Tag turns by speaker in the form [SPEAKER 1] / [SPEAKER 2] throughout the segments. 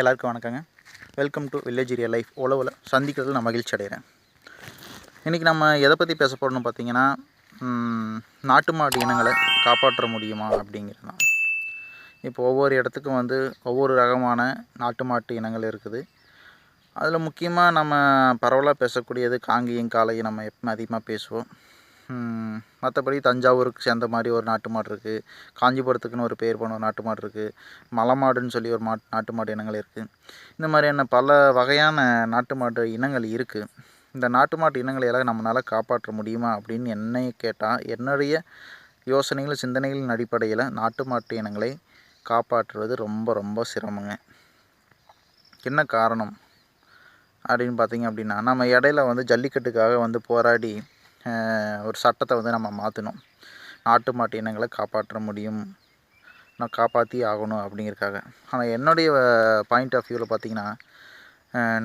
[SPEAKER 1] எல்லாருக்கும் வணக்கங்க. Welcome to village area life உழவில் சந்திக்கிறதுல நான் மகிழ்ச்சி அடைகிறேன். இன்றைக்கி நம்ம எதை பற்றி பேச போகிறோம்னு பார்த்தீங்கன்னா நாட்டு மாடு இனங்களை காப்பாற்ற முடியுமா அப்படிங்கிறது தான். இப்போ ஒவ்வொரு இடத்துக்கும் வந்து ஒவ்வொரு ரகமான நாட்டு மாட்டு இனங்கள் இருக்குது. அதில் முக்கியமாக நம்ம பரவலாக பேசக்கூடியது காங்கேயம் காளை நம்ம எப்பவுமே அதிகமாக பேசுவோம். மற்றபடி தஞ்சாவூருக்கு சேர்ந்த மாதிரி ஒரு நாட்டு மாடு இருக்குது காஞ்சிபுரத்துக்குன்னு ஒரு பேர் போன ஒரு நாட்டு மாடு இருக்குது மலை மாடுன்னு சொல்லி ஒரு மாட் நாட்டு மாடு இனங்கள் இருக்குது இந்த மாதிரியான பல வகையான நாட்டு மாடு இனங்கள் இருக்குது இந்த நாட்டு மாட்டு இனங்களை எல்லாம் நம்மளால் காப்பாற்ற முடியுமா அப்படின்னு என்னை கேட்டால் என்னுடைய யோசனைகள் சிந்தனைகளின் அடிப்படையில் நாட்டு மாட்டு இனங்களை காப்பாற்றுவது ரொம்ப ரொம்ப சிரமங்க. என்ன காரணம் அப்படின்னு பார்த்தீங்க அப்படின்னா நம்ம இடையில வந்து ஜல்லிக்கட்டுக்காக வந்து போராடி ஒரு சட்டத்தை வந்து நம்ம மாற்றணும் நாட்டு மாட்டு இனங்களை காப்பாற்ற முடியும். நான் காப்பாற்றி ஆகணும் அப்படிங்கிறக்காக ஆனால் என்னுடைய பாயிண்ட் ஆஃப் வியூவில் பார்த்திங்கன்னா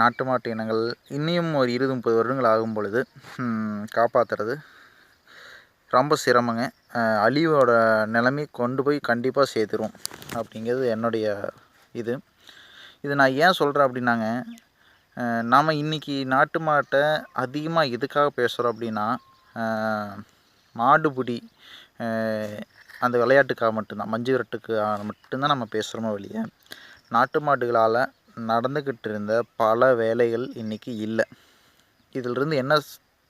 [SPEAKER 1] நாட்டு மாட்டு இனங்கள் இன்னும் ஒரு இருபது முப்பது வருடங்கள் ஆகும் பொழுது காப்பாற்றுறது ரொம்ப சிரமங்க. அழிவோட நிலைமை கொண்டு போய் கண்டிப்பாக சேர்த்துரும் அப்படிங்கிறது என்னுடைய இது. இது நான் ஏன் சொல்கிறேன் அப்படின்னாங்க நாம் இன்றைக்கி நாட்டு மாட்டை அதிகமாக எதுக்காக பேசுகிறோம் அப்படின்னா மாடுபிடி அந்த விளையாட்டுக்காக மட்டும்தான். மஞ்சு விரட்டுக்கு மட்டும்தான் நம்ம பேசுகிறோமோ வழியே நாட்டு மாடுகளால் நடந்துக்கிட்டு இருந்த பல வேலைகள் இன்றைக்கி இல்லை. இதிலிருந்து என்ன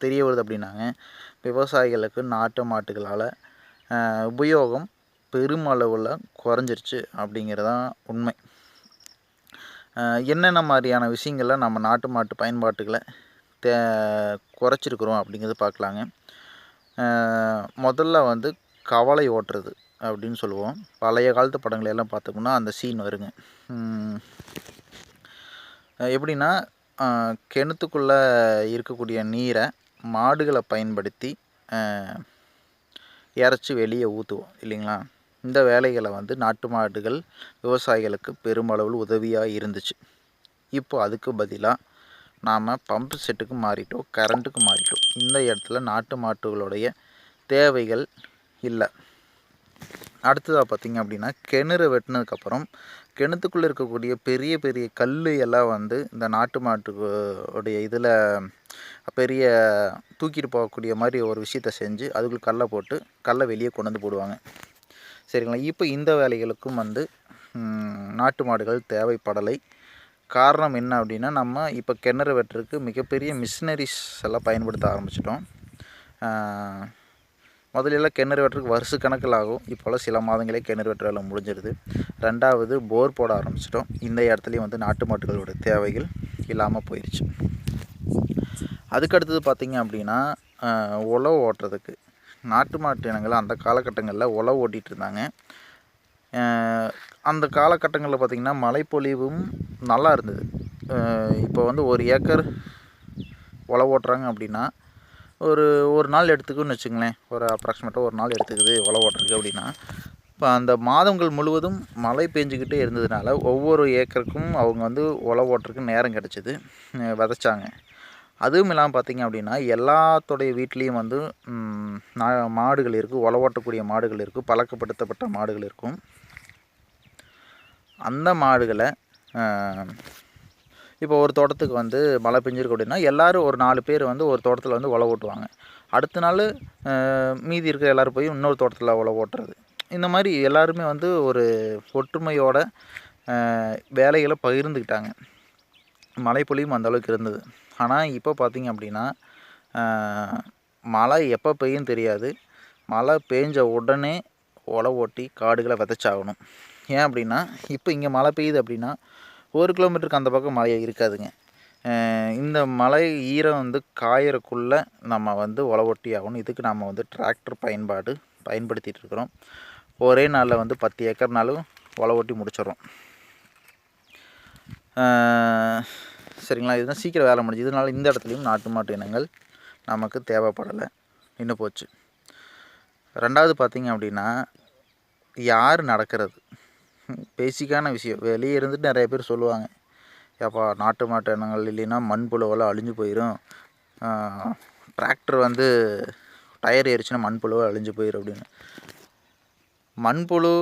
[SPEAKER 1] தெரிய வருது அப்படின்னாங்க விவசாயிகளுக்கு நாட்டு மாட்டுகளால் உபயோகம் பெருமளவில் குறைஞ்சிருச்சு அப்படிங்கிறதான் உண்மை. என்னென்ன மாதிரியான விஷயங்கள நம்ம நாட்டு மாட்டு பயன்பாட்டுகளை தே குறைச்சிருக்கிறோம் அப்படிங்கிறது பார்க்கலாங்க. முதல்ல வந்து கவலை ஓட்டுறது அப்படின்னு சொல்லுவோம். பழைய காலத்து படங்களை எல்லாம் பார்த்தோம்னா அந்த சீன் வருங்க. எப்படின்னா கிணத்துக்குள்ளே இருக்கக்கூடிய நீரை மாடுகளை பயன்படுத்தி இறச்சி வெளியே ஊற்றுவோம் இல்லைங்களா? இந்த வேலைகளை வந்து நாட்டு மாடுகள் விவசாயிகளுக்கு பெருமளவில் உதவியாக இருந்துச்சு. இப்போ அதுக்கு பதிலாக நாம் பம்பு செட்டுக்கு மாறிட்டோம் கரண்ட்டுக்கு மாறிட்டோம் இந்த இடத்துல நாட்டு மாட்டுகளுடைய தேவைகள் இல்லை. அடுத்ததாக பார்த்தீங்க அப்படின்னா கிணறு வெட்டினதுக்கப்புறம் கிணத்துக்குள்ளே இருக்கக்கூடிய பெரிய பெரிய கல் எல்லாம் வந்து இந்த நாட்டு மாட்டுடைய உடைய இதில் பெரிய தூக்கிட்டு போகக்கூடிய மாதிரி ஒரு விஷயத்த செஞ்சு அதுக்குள்ளே கல்லை போட்டு கல்லை வெளியே கொண்டு வந்து போடுவாங்க. சரிங்களா? இப்போ இந்த வேலைகளுக்கும் வந்து நாட்டு மாடுகள் தேவைப்படலை. காரணம் என்ன அப்படின்னா நம்ம இப்போ கிணறு வெட்டுறதுக்கு மிகப்பெரிய மிஷினரிஸ் எல்லாம் பயன்படுத்த ஆரம்பிச்சிட்டோம். முதலெல்லாம் கிணறு வெட்டுறதுக்கு வருஷ கணக்கில் ஆகும். இப்போல்லாம் சில மாதங்களே கிணறு வெட்டுற வேலை முடிஞ்சிருது. ரெண்டாவது போர் போட ஆரம்பிச்சிட்டோம். இந்த இடத்துலையும் வந்து நாட்டு மாட்டுகளோட தேவைகள் இல்லாமல் போயிடுச்சு அதுக்கு அடுத்தது அப்படின்னா உழவு ஓட்டுறதுக்கு. நாட்டு மாட்டு இனங்கள் அந்த காலகட்டங்களில் உழவு ஓட்டிகிட்டு இருந்தாங்க. அந்த காலகட்டங்களில் பார்த்திங்கன்னா மழைப்பொழிவும் நல்லா இருந்தது. இப்போ வந்து ஒரு ஏக்கர் உழவு ஓட்டுறாங்க அப்படின்னா ஒரு ஒரு நாள் எடுத்துக்குன்னு வச்சுங்களேன். ஒரு அப்ராக்சிமேட்டாக ஒரு நாள் எடுத்துக்குது உழவு ஓட்டுறதுக்கு அப்படின்னா. இப்போ அந்த மாதங்கள் முழுவதும் மழை பெஞ்சிக்கிட்டே இருந்ததுனால ஒவ்வொரு ஏக்கருக்கும் அவங்க வந்து உழவு ஓட்டுறதுக்கு நேரம் கிடச்சிது. விதைச்சாங்க. அதுவும் இல்லாமல் பார்த்தீங்க அப்படின்னா எல்லாத்தோடைய வீட்லேயும் வந்து மாடுகள் இருக்குது உழவோட்டக்கூடிய மாடுகள் இருக்குது பழக்கப்படுத்தப்பட்ட மாடுகள் இருக்கும். அந்த மாடுகளை இப்போ ஒரு தோட்டத்துக்கு வந்து மழை பெஞ்சிருக்கு அப்படின்னா எல்லாரும் ஒரு நாலு பேர் வந்து ஒரு தோட்டத்தில் வந்து உழவு ஓட்டுவாங்க. அடுத்த நாள் மீதி இருக்க எல்லோரும் போய் இன்னொரு தோட்டத்தில் உழவு ஓட்டுறது. இந்த மாதிரி எல்லாருமே வந்து ஒரு ஒற்றுமையோட வேலைகளை பகிர்ந்துக்கிட்டாங்க. மழைப்பொழியும் பொழியும் அந்தளவுக்கு இருந்தது. ஆனால் இப்போ பார்த்தீங்க அப்படின்னா மழை எப்போ பெய்யும் தெரியாது. மழை பெஞ்ச உடனே உழவு ஓட்டி காடுகளை விதைச்சாகணும். ஏன் அப்படின்னா இப்போ இங்கே மழை பெய்யுது அப்படின்னா ஒரு கிலோமீட்டருக்கு அந்த பக்கம் மழையே இருக்காதுங்க. இந்த மழை ஈரம் வந்து காயறக்குள்ளே நம்ம வந்து உழவொட்டி ஆகணும். இதுக்கு நம்ம வந்து டிராக்டர் பயன்பாடு பயன்படுத்திகிட்டு இருக்கிறோம். ஒரே நாளில் வந்து பத்து ஏக்கர்னாலும் உழவொட்டி முடிச்சிடுறோம். சரிங்களா? இதுதான் சீக்கிரம் வேலை முடிஞ்சு. இதனால இந்த இடத்துலையும் நாட்டு மாட்டு இனங்கள் நமக்கு தேவைப்படலை. நின்று போச்சு. ரெண்டாவது பார்த்திங்க அப்படின்னா யார் நடக்கிறது? பேசிக்கான விஷயம். வெளியே இருந்துட்டு நிறைய பேர் சொல்லுவாங்க. ஏப்பா நாட்டு மாட்டு இனங்கள் இல்லைன்னா மண்புழுவெல்லாம் அழிஞ்சு போயிடும் டிராக்டர் வந்து டயர் ஏறிச்சுன்னா மண்புழுவை அழிஞ்சு போயிடும் அப்படின்னு. மண்புழு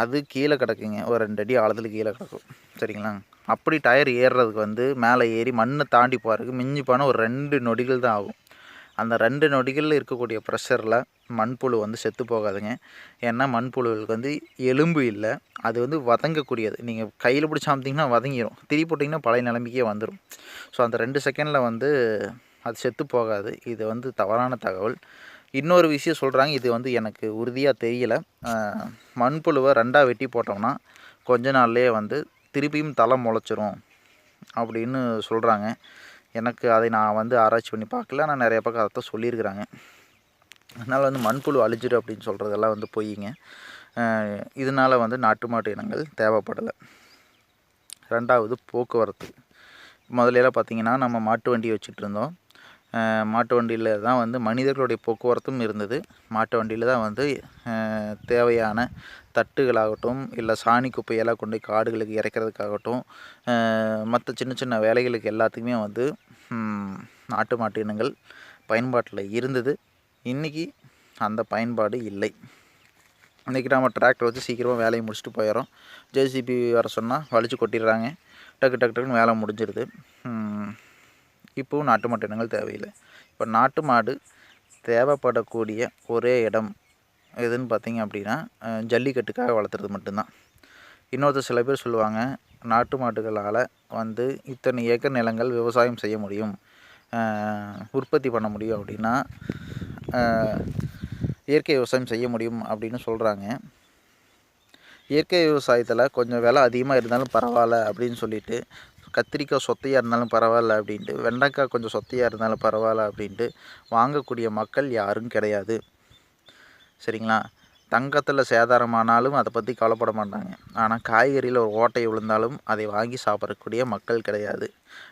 [SPEAKER 1] அது கீழே கிடக்குங்க. ஒரு ரெண்டு அடி ஆழத்தில் கீழே கிடக்கும். சரிங்களா? அப்படி டயர் ஏறுறதுக்கு வந்து மேலே ஏறி மண்ணை தாண்டி போகிறதுக்கு மிஞ்சி போனால் ஒரு ரெண்டு நொடிகள் தான் ஆகும். அந்த ரெண்டு நொடிகளில் இருக்கக்கூடிய ப்ரெஷரில் மண்புழு வந்து செத்து போகாதுங்க. ஏன்னா மண்புழுவுக்கு வந்து எலும்பு இல்லை. அது வந்து வதங்கக்கூடியது. நீங்கள் கையில் பிடிச்சி அமுத்திங்கன்னா வதங்கிடும் திரி போட்டிங்கன்னா பழைய நிலைமைக்கே வந்துடும் ஸோ அந்த ரெண்டு செகண்டில் வந்து அது செத்து போகாது. இது வந்து தவறான தகவல். இன்னொரு விஷயம் சொல்கிறாங்க இது வந்து எனக்கு உறுதியாக தெரியல. மண்புழுவை ரெண்டாக வெட்டி போட்டோம்னா கொஞ்ச நாள்லேயே வந்து திருப்பியும் தலை முளைச்சிரும். அப்படின்னு சொல்கிறாங்க எனக்கு அதை நான் வந்து ஆராய்ச்சி பண்ணி பார்க்கல. ஆனால் நிறைய பக்கம் அதை தான் சொல்லியிருக்கிறாங்க. அதனால் வந்து மண்புழு அழிஞ்சிடும் அப்படின்னு சொல்கிறதெல்லாம் வந்து பொய்யுங்க இதனால் வந்து நாட்டு மாட்டு இனங்கள் தேவைப்படலை. ரெண்டாவது போக்குவரத்து. முதலையெல்லாம் பார்த்திங்கன்னா நம்ம மாட்டு வண்டி வச்சுட்டு இருந்தோம். மாட்டு வண்டியில் தான் வந்து மனிதர்களுடைய போக்குவரத்தும் இருந்தது. மாட்டு வண்டியில் தான் வந்து தேவையான தட்டுகளாகட்டும் இல்லை சாணி குப்பையெல்லாம் கொண்டு போய் காடுகளுக்கு இறைக்கிறதுக்காகட்டும் மற்ற சின்ன சின்ன வேலைகளுக்கு எல்லாத்துக்குமே வந்து நாட்டு மாட்டு இனங்கள் பயன்பாட்டில் இருந்தது. இன்றைக்கி அந்த பயன்பாடு இல்லை. இன்றைக்கி நம்ம டிராக்டர் வச்சு சீக்கிரமாக வேலையை முடிச்சுட்டு போயிடறோம். ஜேசிபி வர சொன்னால் வலிச்சு கொட்டிடுறாங்க. டக்கு டக்கு டக்குன்னு வேலை முடிஞ்சிருது. இப்போவும் நாட்டு மாட்டு இனங்கள் தேவையில்லை. இப்போ நாட்டு மாடு தேவைப்படக்கூடிய ஒரே இடம் எதுன்னு பார்த்தீங்க அப்படின்னா ஜல்லிக்கட்டுக்காக வளர்த்துறது மட்டும்தான். இன்னொருத்தர் சில பேர் சொல்லுவாங்க நாட்டு மாடுகளால் வந்து இத்தனை ஏக்கர் நிலங்கள் விவசாயம் செய்ய முடியும். உற்பத்தி பண்ண முடியும் அப்படின்னா இயற்கை விவசாயம் செய்ய முடியும் அப்படின்னு சொல்கிறாங்க இயற்கை விவசாயத்தில் கொஞ்சம் விலை அதிகமாக இருந்தாலும் பரவாயில்ல அப்படின்னு சொல்லிட்டு கத்திரிக்காய் சொத்தையாக இருந்தாலும் பரவாயில்ல அப்படின்ட்டு வெண்டைக்காய் கொஞ்சம் சொத்தையாக இருந்தாலும் பரவாயில்ல அப்படின்ட்டு வாங்கக்கூடிய மக்கள் யாரும் கிடையாது. சரிங்களா? தங்கத்தில் சேதாரமானாலும் அதை பற்றி கவலைப்பட மாட்டாங்க. ஆனால் காய்கறியில் ஒரு ஓட்டை விழுந்தாலும் அதை வாங்கி சாப்பிடக்கூடிய மக்கள் கிடையாது.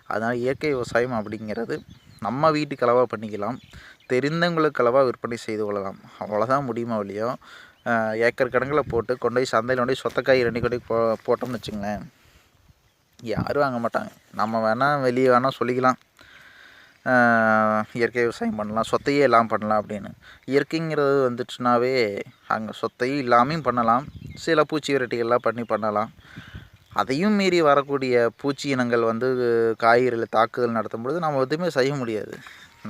[SPEAKER 1] அதனால் இயற்கை விவசாயம் அப்படிங்கிறது நம்ம வீட்டுக்கு அளவாக பண்ணிக்கலாம். தெரிந்தவங்களுக்கு அளவாக விற்பனை செய்து கொள்ளலாம். அவ்வளோதான் முடியுமா இல்லையோ? ஏக்கர் கணக்கில் போட்டு கொண்டு போய் சந்தையில் கொண்டு போய் சொத்தக்காய் ரெண்டு கொண்டு போ போட்டோம்னு வச்சுங்களேன் யாரும் வாங்க மாட்டாங்க. நம்ம வேணால் வெளியே வேணால் சொல்லிக்கலாம். இயற்கை விவசாயம் பண்ணலாம் சொத்தையே எல்லாம் பண்ணலாம் அப்படின்னு. இயற்கைங்கிறது வந்துச்சுனாவே அங்கே சொத்தையும் இல்லாமையும் பண்ணலாம். சில பூச்சி விரட்டிகள்லாம் பண்ணி பண்ணலாம். அதையும் மீறி வரக்கூடிய பூச்சி இனங்கள் வந்து காய்கறியில் தாக்குதல் நடத்தும் பொழுது நம்ம எதுவுமே செய்ய முடியாது.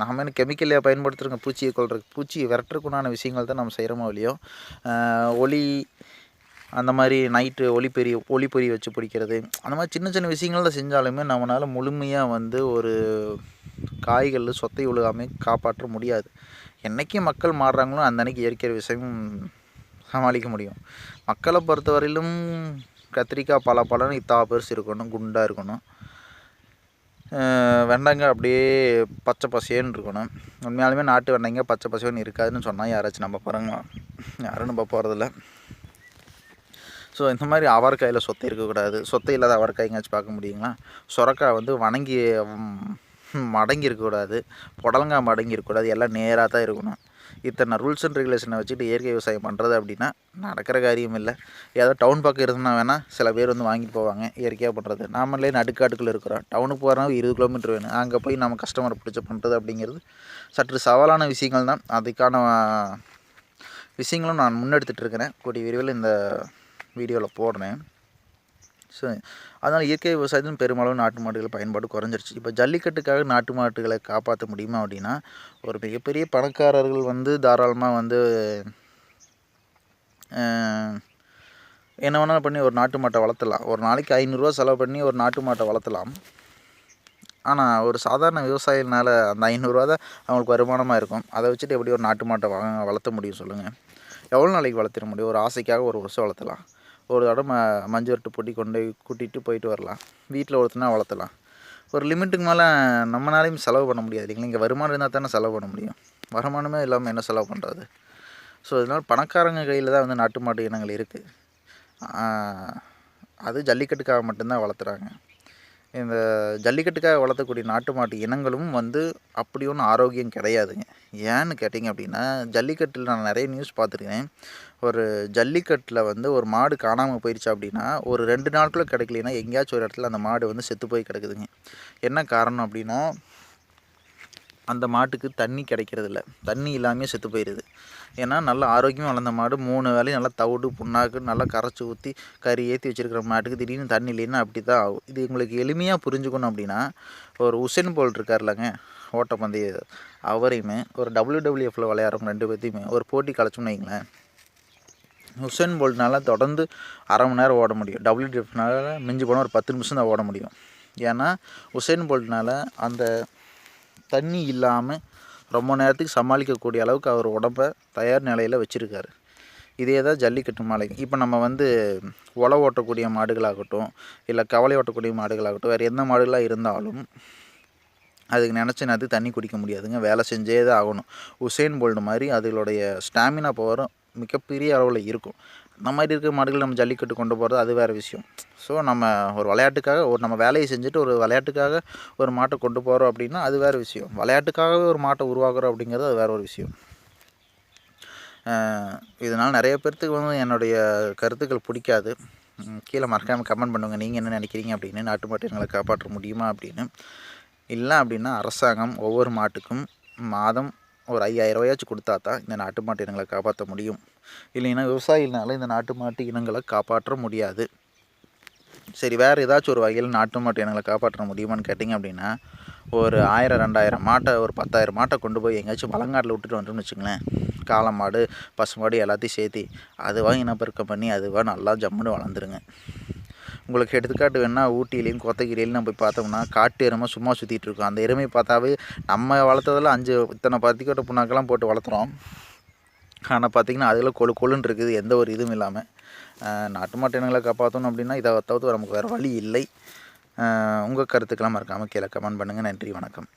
[SPEAKER 1] நாம என்ன கெமிக்கலையாக பயன்படுத்துகிறோங்க பூச்சியை கொள்கிற பூச்சியை விரட்டுறக்குண்டான விஷயங்கள் தான் நம்ம செய்கிறோமோ இல்லையோ? ஒளி அந்த மாதிரி நைட்டு ஒளிப்பெரி ஒளிப்பொறி வச்சு பிடிக்கிறது. அந்த மாதிரி சின்ன சின்ன விஷயங்கள் தான் செஞ்சாலுமே நம்மளால் முழுமையாக வந்து ஒரு காய்கள் சொத்தை ஒழுகாமல் காப்பாற்ற முடியாது. என்றைக்கு மக்கள் மாறுறாங்களோ அந்த அன்னைக்கு இயற்கை விஷயம் சமாளிக்க முடியும். மக்களை பொறுத்தவரையிலும் கத்திரிக்காய் பல பழம் இத்தா பெருசு இருக்கணும் குண்டாக இருக்கணும். வெண்டங்காய் அப்படியே பச்சை பசேன்னு இருக்கணும். உண்மையாலுமே நாட்டு வெண்டைக்காய் பச்சை பசேன்னு இருக்காதுன்னு சொன்னால் யாராச்சும் நம்ப போகிறாங்களா யாரும் நம்ப போகிறதில்ல ஸோ இந்த மாதிரி அவரைக்காயில் சொத்தை இருக்கக்கூடாது. சொத்தை இல்லாத அவரைக்காய் எங்கேயாச்சும் பார்க்க முடியுங்களா? சொரக்காய் வந்து வணங்கி மடங்கி இருக்கக்கூடாது. புடலங்காய் மடங்கி இருக்கக்கூடாது. எல்லாம் நேராக தான் இருக்கணும். இத்தனை ரூல்ஸ் அண்ட் ரெகுலேஷனை வச்சுட்டு இயற்கை விவசாயம் பண்ணுறது அப்படின்னா நடக்கிற காரியம் இல்லை ஏதோ டவுன் பக்கம் இருந்தால் வேணால் சில பேர் வந்து வாங்கிட்டு போவாங்க இயற்கையாக பண்ணுறது நாமளே நடுக்காட்டுக்குள்ளே இருக்கிறோம். டவுனுக்கு போகிறோம் இருபது கிலோமீட்டர் வேணும். அங்கே போய் நம்ம கஸ்டமரை பிடிச்ச பண்ணுறது அப்படிங்கிறது சற்று சவாலான விஷயங்கள் தான். அதுக்கான விஷயங்களும் நான் முன்னெடுத்துட்டு இருக்கிறேன். கூடிய விரைவில் இந்த வீடியோவில் போடுறேன். ஸோ அதனால் இயற்கை விவசாயத்திலும் பெருமளவு நாட்டு மாடுகள் பயன்பாடு குறைஞ்சிருச்சு. இப்போ ஜல்லிக்கட்டுக்காக நாட்டு மாட்டுகளை காப்பாற்ற முடியுமா அப்படின்னா ஒரு மிகப்பெரிய பணக்காரர்கள் வந்து தாராளமாக வந்து என்ன வேணாலும் பண்ணி ஒரு நாட்டு மாட்டை வளர்த்தலாம். ஒரு நாளைக்கு ஐநூறுரூவா செலவு பண்ணி ஒரு நாட்டு மாட்டை வளர்த்தலாம். ஆனால் ஒரு சாதாரண விவசாயினால அந்த ஐநூறுரூவா தான் அவங்களுக்கு வருமானமாக இருக்கும். அதை வச்சுட்டு எப்படி ஒரு நாட்டு மாட்டை வளர்த்த முடியும் சொல்லுங்கள் எவ்வளோ நாளைக்கு வளர்த்திட முடியும்? ஒரு ஆசைக்காக ஒரு வருஷம் வளர்த்தலாம். ஒரு தடவை ம மஞ்சு விரட்டு போட்டி கொண்டு போய் கூட்டிகிட்டு போயிட்டு வரலாம். வீட்டில் ஒருத்தனா வளர்த்தலாம். ஒரு லிமிட்டுக்கு மேலே நம்மளாலையும் செலவு பண்ண முடியாது. இல்லைங்களா? இங்கே வருமானம் இருந்தால் தானே செலவு பண்ண முடியும். வருமானமே இல்லாமல் என்ன செலவு பண்ணுறது ஸோ இதனால் பணக்காரங்க கையில் தான் வந்து நாட்டு மாட்டு இனங்கள் இருக்குது அது ஜல்லிக்கட்டுக்காக மட்டும்தான் வளர்த்துறாங்க. இந்த ஜல்லிக்கட்டுக்காக வளர்த்தக்கூடிய நாட்டு மாட்டு இனங்களும் வந்து அப்படி ஒன்றும் ஆரோக்கியம் கிடையாதுங்க. ஏன்னு கேட்டிங்க அப்படின்னா ஜல்லிக்கட்டில் நான் நிறைய நியூஸ் பார்த்துருக்கேன். ஒரு ஜல்லிக்கட்டில் வந்து ஒரு மாடு காணாமல் போயிடுச்சு அப்படின்னா ஒரு ரெண்டு நாட்களும் கிடைக்கலனா எங்கேயாச்சும் ஒரு இடத்துல அந்த மாடு வந்து செத்து போய் கிடக்குதுங்க. என்ன காரணம் அப்படின்னா அந்த மாட்டுக்கு தண்ணி கிடைக்கிறதில்ல. தண்ணி இல்லாமல் செத்து போயிடுது ஏன்னா நல்ல ஆரோக்கியமாக வளர்ந்த மாடு மூணு வேலையும் நல்லா தவிடு புண்ணாக்கு நல்லா கரைச்சி ஊற்றி கறி ஏற்றி வச்சுருக்கிற மாட்டுக்கு திடீர்னு தண்ணி இல்லைன்னா அப்படி தான் ஆகும். இது உங்களுக்கு எளிமையாக புரிஞ்சுக்கணும் அப்படின்னா ஒரு உசேன் போல் இருக்கார்லங்க ஓட்டப்பந்தய அவரையுமே ஒரு டபிள்யூடபிள்யூஎஃப்ல விளையாடுறோம் ரெண்டு பேர்த்தையுமே ஒரு போட்டி கலைச்சோம்னு வைங்களேன் உசேன் போல்ட்னால தொடர்ந்து அரை மணி நேரம் ஓட முடியும். டபிள்யூடிஎஃப்னால மிஞ்சி போனால் ஒரு பத்து நிமிஷம் தான் ஓட முடியும். ஏன்னா உசேன் போல்ட்னால அந்த தண்ணி இல்லாமல் ரொம்ப நேரத்துக்கு சமாளிக்கக்கூடிய அளவுக்கு அவர் உடம்பை தயார் நிலையில் வச்சுருக்காரு. இதே தான் ஜல்லிக்கட்டு மாலை. இப்போ நம்ம வந்து உழவு ஓட்டக்கூடிய மாடுகளாகட்டும் இல்லை கவலை ஓட்டக்கூடிய மாடுகளாகட்டும் வேறு எந்த மாடுகளாக இருந்தாலும் அதுக்கு நினச்ச நேரத்துக்கு தண்ணி குடிக்க முடியாதுங்க. வேலை செஞ்சே தான் ஆகணும். உசேன் போல்டு மாதிரி அதுகளுடைய ஸ்டாமினா பவரும் மிகப்பெரிய அளவில் இருக்கும். அந்த மாதிரி இருக்கிற மாடுகள் நம்ம ஜல்லிக்கட்டு கொண்டு போகிறது அது வேறு விஷயம். ஸோ நம்ம ஒரு விளையாட்டுக்காக ஒரு நம்ம வேலையை செஞ்சுட்டு ஒரு விளையாட்டுக்காக ஒரு மாட்டை கொண்டு போகிறோம் அப்படின்னா அது வேறு விஷயம். விளையாட்டுக்காகவே ஒரு மாட்டை உருவாக்குறோம் அப்படிங்கிறது அது வேறு ஒரு விஷயம். இதனால் நிறைய பேர்த்துக்கு வந்து என்னுடைய கருத்துக்கள் பிடிக்காது. கீழே மறக்காமல் கமெண்ட் பண்ணுங்கள் நீங்கள் என்ன நினைக்கிறீங்க அப்படின்னு நாட்டு மாட்டு எங்களை காப்பாற்ற முடியுமா அப்படின்னு. இல்லை அப்படின்னா அரசாங்கம் ஒவ்வொரு மாட்டுக்கும் மாதம் ஒரு ஐயாயிரம் ரூபாயாச்சும் கொடுத்தா தான் இந்த நாட்டு மாட்டு இனங்களை காப்பாற்ற முடியும். இல்லைன்னா விவசாயினால இந்த நாட்டு மாட்டு இனங்களை காப்பாற்ற முடியாது. சரி வேறு ஏதாச்சும் ஒரு வகையில் நாட்டு மாட்டு இனங்களை காப்பாற்ற முடியுமான்னு கேட்டிங்க அப்படின்னா ஒரு ஆயிரம் ரெண்டாயிரம் மாட்டை ஒரு பத்தாயிரம் மாட்டை கொண்டு போய் எங்கேயாச்சும் பழங்காட்டில் விட்டுட்டு வந்துட்டோம்னு வச்சுங்களேன் காளை மாடு பசு மாடு எல்லாத்தையும் சேர்த்தி அதுவாக இனப்பெருக்கம் பண்ணி அதுவாக நல்லா ஜம்முன்னு வளர்ந்துருங்க. உங்களுக்கு எடுத்துக்காட்டு வேணால் ஊட்டியிலையும் கோத்தகிரியிலையும் நம்ம போய் பார்த்தோம்னா காட்டு எருமை சும்மா சுற்றிட்டு இருக்கோம். அந்த எருமையை பார்த்தாவே நம்ம வளர்த்ததில் அஞ்சு இத்தனை பத்திக்கோட்டை புண்ணாக்கெல்லாம் போட்டு வளர்த்துறோம். ஆனால் பார்த்திங்கன்னா அதில் கொழு கொழுன்னு இருக்குது எந்த ஒரு இதுவும் இல்லாமல் நாட்டு மாட்டு இனங்களை காப்பாற்றணும் அப்படின்னா இதை தவிர்த்து நமக்கு வேறு வழி இல்லை. உங்கள் கருத்துக்கெல்லாம் மறக்காமல் கீழே கமெண்ட் பண்ணுங்கள் நன்றி வணக்கம்.